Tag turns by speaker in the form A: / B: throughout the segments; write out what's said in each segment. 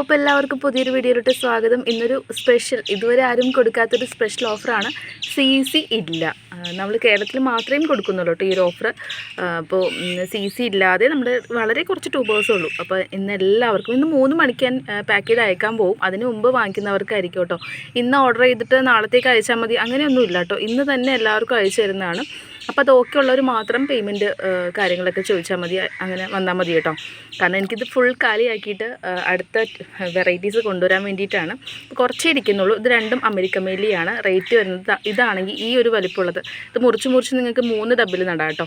A: അപ്പോൾ എല്ലാവർക്കും പുതിയൊരു വീഡിയോയിലോട്ട് സ്വാഗതം. ഇന്നൊരു സ്പെഷ്യൽ ഇതുവരെ ആരും കൊടുക്കാത്തൊരു സ്പെഷ്യൽ ഓഫറാണ് സി സി ഇല്ല. നമ്മൾ കേരളത്തിൽ മാത്രമേ കൊടുക്കുന്നുള്ളൂ കേട്ടോ ഈ ഒരു ഓഫർ അപ്പോൾ സി സി ഇല്ലാതെ നമ്മുടെ വളരെ കുറച്ച് ട്യൂബേഴ്സേ ഉള്ളൂ. അപ്പോൾ ഇന്ന് എല്ലാവർക്കും ഇന്ന് മൂന്ന് മണിക്ക് ഞാൻ പാക്ക് ചെയ്ത് അയക്കാൻ പോകും അതിന് മുമ്പ് വാങ്ങിക്കുന്നവർക്കായിരിക്കും കേട്ടോ. ഇന്ന് ഓർഡർ ചെയ്തിട്ട് നാളത്തേക്ക് അയച്ചാൽ മതി. അങ്ങനെയൊന്നും ഇല്ല കേട്ടോ. ഇന്ന് തന്നെ എല്ലാവർക്കും അയച്ചു തരുന്നതാണ്. അപ്പോൾ അത് ഓക്കെ ഉള്ളവർ മാത്രം പേയ്മെന്റ് കാര്യങ്ങളൊക്കെ ചോദിച്ചാൽ മതി. അങ്ങനെ വന്നാൽ മതി കേട്ടോ. കാരണം എനിക്കിത് ഫുൾ കാലിയാക്കിയിട്ട് അടുത്ത വെറൈറ്റീസ് കൊണ്ടുവരാൻ വേണ്ടിയിട്ടാണ്. കുറച്ചേ ഇരിക്കുന്നുള്ളൂ. ഇത് രണ്ടും അമേരിക്ക മേലിയാണ്. റേറ്റ് വരുന്നത് ഇതാണെങ്കിൽ ഈ ഒരു വലിപ്പമുള്ളത് ഇത് മുറിച്ച് മുറിച്ച് നിങ്ങൾക്ക് മൂന്ന് ഡബിൽ നടാം കേട്ടോ.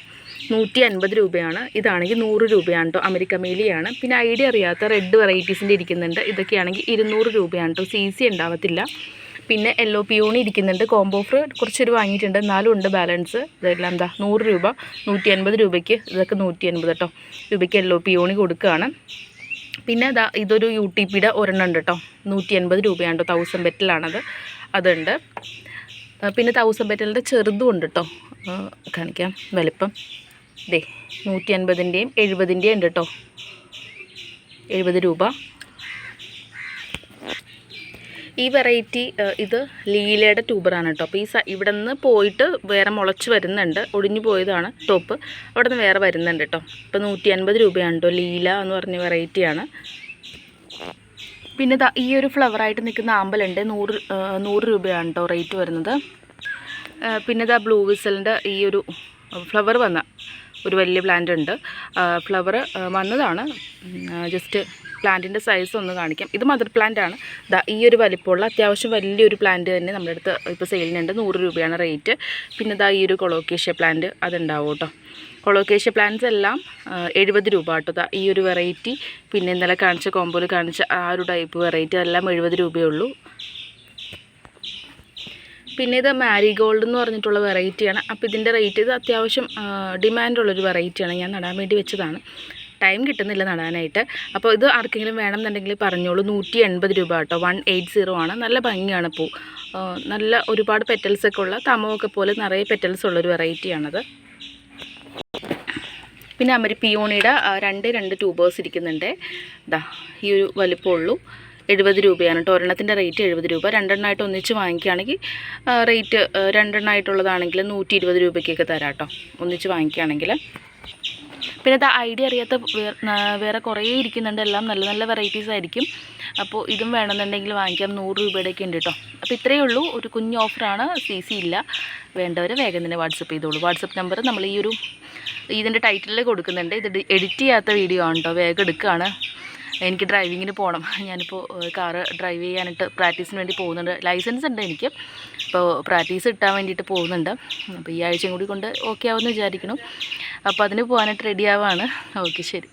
A: നൂറ്റി അൻപത് രൂപയാണ്. ഇതാണെങ്കിൽ നൂറ് രൂപയാണ് കേട്ടോ അമേരിക്ക മേലിയാണ്. പിന്നെ ഐഡിയ അറിയാത്ത റെഡ് വെറൈറ്റീസിന്റെ ഇരിക്കുന്നുണ്ട്. ഇതൊക്കെയാണെങ്കിൽ ഇരുന്നൂറ് രൂപയാണ് കേട്ടോ. സി സി ഉണ്ടാവത്തില്ല. പിന്നെ യെല്ലോ പിയോണി ഇരിക്കുന്നുണ്ട്. കോംബോ ഓഫർ കുറച്ചൊരു വാങ്ങിയിട്ടുണ്ട്. എന്നാലും ഉണ്ട് ബാലൻസ് ഇതെല്ലാം എന്താ നൂറ് രൂപ നൂറ്റി അൻപത് രൂപയ്ക്ക് ഇതൊക്കെ നൂറ്റി അൻപത് കേട്ടോ രൂപയ്ക്ക് യെല്ലോ പിയോണി കൊടുക്കുകയാണ് പിന്നെ ഇതാ ഇതൊരു യു ടി പിയുടെ ഒരെണ്ണം ഉണ്ട് കേട്ടോ നൂറ്റി അൻപത് രൂപയാണ് കേട്ടോ തൗസൻഡ് ബെറ്റിലാണത് അതുണ്ട്. പിന്നെ തൗസൻഡ് ബെറ്റലിന്റെ ചെറുതും ഉണ്ട് കേട്ടോ കാണിക്കാം. വലിപ്പം. ദേ നൂറ്റി അൻപതിന്റെയും എഴുപതിന്റെയും ഉണ്ട് കേട്ടോ എഴുപത് രൂപ. ഈ വെറൈറ്റി ഇത് ലീലയുടെ ട്യൂബറാണ് കേട്ടോ അപ്പോൾ ഈ ഇവിടെ നിന്ന് പോയിട്ട് വേറെ മുളച്ച് വരുന്നുണ്ട്. ഒടിഞ്ഞു പോയതാണ് ടോപ്പ് അവിടെ നിന്ന് വേറെ വരുന്നുണ്ട് കേട്ടോ ഇപ്പോൾ നൂറ്റി അൻപത് രൂപയാണ് കേട്ടോ ലീല എന്ന് പറഞ്ഞ വെറൈറ്റിയാണ് പിന്നെ ഈ ഒരു ഫ്ലവറായിട്ട് നിൽക്കുന്ന ആമ്പലുണ്ട്. നൂറ് നൂറ് രൂപയാണ് കേട്ടോ റേറ്റ് വരുന്നത്. പിന്നെ ഇതാ ബ്ലൂ വിസലിന്റെ ഈ ഒരു ഫ്ലവർ വന്ന ഒരു വലിയ പ്ലാന്റ് ഉണ്ട്. ഫ്ലവർ വന്നതാണ്. ജസ്റ്റ് പ്ലാന്റിന്റെ സൈസ് ഒന്ന് കാണിക്കാം. ഇത് മദർ പ്ലാന്റ് ആണ്. ദാ ഈ ഒരു വലിപ്പമുള്ള അത്യാവശ്യം വലിയൊരു പ്ലാന്റ് തന്നെ നമ്മുടെ അടുത്ത് ഇപ്പോൾ സെയിലിനുണ്ട് നൂറ് രൂപയാണ് റേറ്റ് പിന്നെ ഇതാ ഈ ഒരു കൊളോക്കേഷ്യ പ്ലാന്റ് അതുണ്ടാവും കേട്ടോ. കൊളോക്കേഷ്യ പ്ലാന്റ്സ് എല്ലാം എഴുപത് രൂപ കേട്ടോ ഈ ഒരു വെറൈറ്റി പിന്നെ ഇന്നലെ കാണിച്ച കോമ്പോയിൽ കാണിച്ച ആ ഒരു ടൈപ്പ് വെറൈറ്റി എല്ലാം എഴുപത് രൂപയേ ഉള്ളൂ. പിന്നെ ഇത് മാരിഗോൾഡ് എന്ന് പറഞ്ഞിട്ടുള്ള വെറൈറ്റിയാണ് അപ്പോൾ ഇതിന്റെ റേറ്റ് ഇത് അത്യാവശ്യം ഡിമാൻഡുള്ളൊരു വെറൈറ്റിയാണ് ഞാൻ നടാൻ വേണ്ടി വെച്ചതാണ്. ടൈം കിട്ടുന്നില്ല നടാനായിട്ട്. അപ്പോൾ ഇത് ആർക്കെങ്കിലും വേണമെന്നുണ്ടെങ്കിൽ പറഞ്ഞോളൂ. നൂറ്റി എൺപത് രൂപ കേട്ടോ. വൺ എയ്റ്റ് സീറോ ആണ്. നല്ല ഭംഗിയാണ് പൂ. നല്ല ഒരുപാട് പെറ്റൽസ് ഒക്കെ ഉള്ള തമമൊക്കെ പോലെ നിറയെ പെറ്റൽസ് ഉള്ളൊരു വെറൈറ്റിയാണത് പിന്നെ അമരി പിയോണിയുടെ രണ്ട് രണ്ട് ട്യൂബേഴ്സ് ഇരിക്കുന്നുണ്ട്. ഇതാ ഈ ഒരു വലിപ്പമുള്ളൂ എഴുപത് രൂപയാണ് കേട്ടോ. ഒരെണ്ണത്തിന്റെ റേറ്റ് എഴുപത് രൂപ. രണ്ടെണ്ണമായിട്ട് ഒന്നിച്ച് വാങ്ങിക്കുകയാണെങ്കിൽ റേറ്റ് രണ്ടെണ്ണമായിട്ടുള്ളതാണെങ്കിൽ നൂറ്റി ഇരുപത് രൂപയ്ക്കൊക്കെ തരാം കേട്ടോ. ഒന്നിച്ച് വാങ്ങിക്കുകയാണെങ്കിൽ. പിന്നെ ഇത് ഐഡിയ അറിയാത്ത വേറെ കുറേ ഇരിക്കുന്നുണ്ട്. എല്ലാം നല്ല നല്ല വെറൈറ്റീസ് ആയിരിക്കും. അപ്പോൾ ഇതും വേണമെന്നുണ്ടെങ്കിൽ വാങ്ങിക്കാം. നൂറ് രൂപയുടെയൊക്കെ ഉണ്ട് കേട്ടോ അപ്പോൾ ഇത്രയേ ഉള്ളൂ. ഒരു കുഞ്ഞ് ഓഫറാണ്. സി സി ഇല്ല. വേണ്ടവർ വേഗം തന്നെ വാട്സപ്പ് ചെയ്തോളൂ. വാട്സപ്പ് നമ്പർ നമ്മൾ ഈ ഒരു ഇതിന്റെ ടൈറ്റിലിൽ കൊടുക്കുന്നുണ്ട്. ഇത് എഡിറ്റ് ചെയ്യാത്ത വീഡിയോ ആണ് കേട്ടോ വേഗം എടുക്കുകയാണ് എനിക്ക് ഡ്രൈവിങ്ങിന് പോകണം ഞാനിപ്പോൾ കാറ് ഡ്രൈവ് ചെയ്യാനായിട്ട് പ്രാക്ടീസിന് വേണ്ടി പോകുന്നുണ്ട്. ലൈസൻസ് ഉണ്ട് എനിക്ക്. അപ്പോൾ പ്രാക്ടീസ് കിട്ടാൻ വേണ്ടിയിട്ട് പോകുന്നുണ്ട്. അപ്പോൾ ഈ ആഴ്ചയും കൂടി കൊണ്ട് ഓക്കെ ആവുമെന്ന് വിചാരിക്കണം അപ്പോൾ അതിന് പോകാനായിട്ട് റെഡി ആവാണ്. ഓക്കെ ശരി.